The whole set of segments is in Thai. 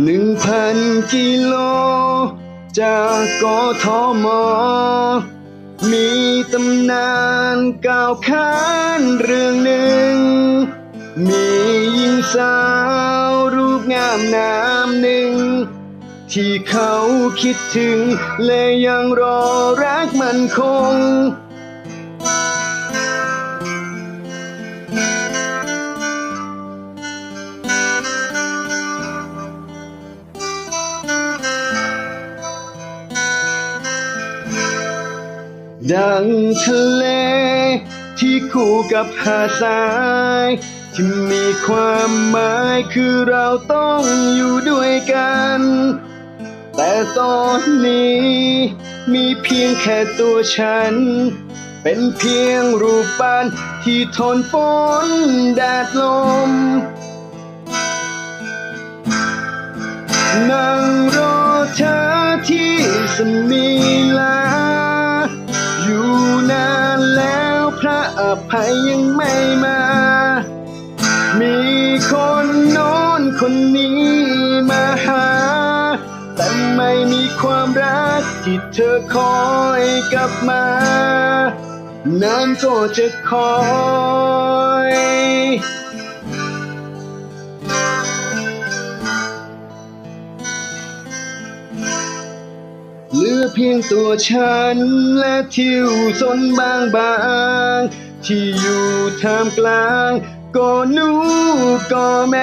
หนึ่งพันกิโล จากกทม มีตำนานก่าวขานเรื่องหนึ่ง มีหญิงสาวรูปงามนามหนึ่ง ที่เขาคิดถึง และยังรอรักมันคง ดังทะเล ที่คู่กับหาดทราย ที่มีความหมายคือเราต้องอยู่ด้วยกัน แต่ตอนนี้ มีเพียงแค่ตัวฉัน เป็นเพียงรูปปั้นที่ทนฝนแดดลม นั่งรอเธอที่สมี ยยังไม่มา มีคนโน้นคนนี้มาหา แต่ไม่มีความรักที่เธอคอยกลับมานั้นก็จะคอยเหลือเพียงตัวฉันและทิวสนบางบางๆ ที่อยู่ท่ามกลางก็หนูก็แม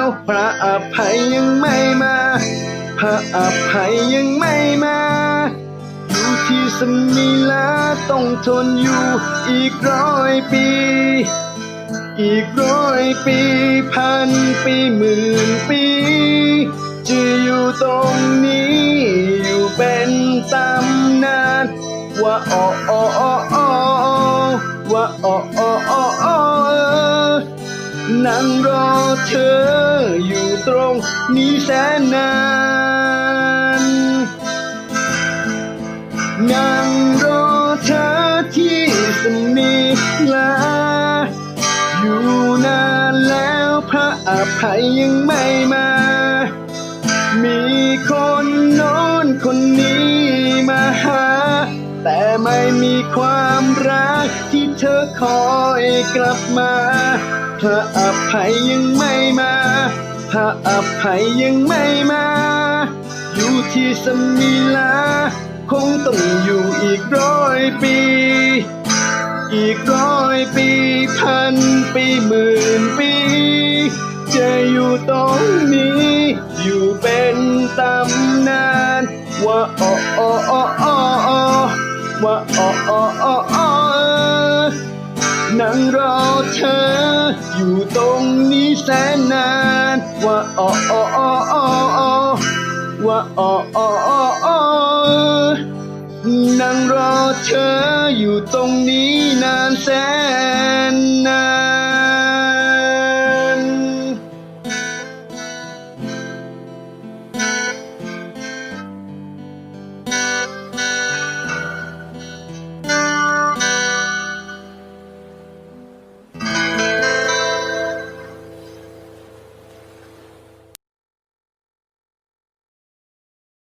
ว พระอภัยยังไม่มา พระอภัยยังไม่มาอยู่ที่สมีลาต้องทนอยู่อีกร้อยปี อีกร้อยปีพันปีหมื่นปี จะอยู่ตรงนี้อยู่เป็นตำนานว่าอ้อ อ้ออ้ออ้อว่าอ้ออ้นั่งรอเธออยู่ตรงนี้แสนนานนั่งรอเธอที่สมีลา อยู่นานแล้วพระอภัยยังไม่มา มีคนโน้นคนนี้มาหา แต่ไม่มีความร ที่เธอคอยกลับมาพระอภัยยังไม่มาพระอภัยยังไม่มา อยู่ที่สมีลา คงต้องอยู่อีกร้อยปี อีกร้อยปีพันปีหมื่นปี จะอยู่ตรงนี้ อยู่เป็นตำนาน ว่าอ้ออ้ออ้ออ้อว่าอ้ออ้ออ้อ นั่งรอเธอ อยู่ตรงนี้แสนนาน ว่าอ้ออ้ออ้ออ้ออ้อว่าอ้ออ้ออ้อนั่งรอเธออยู่ตรงนี้นานแสน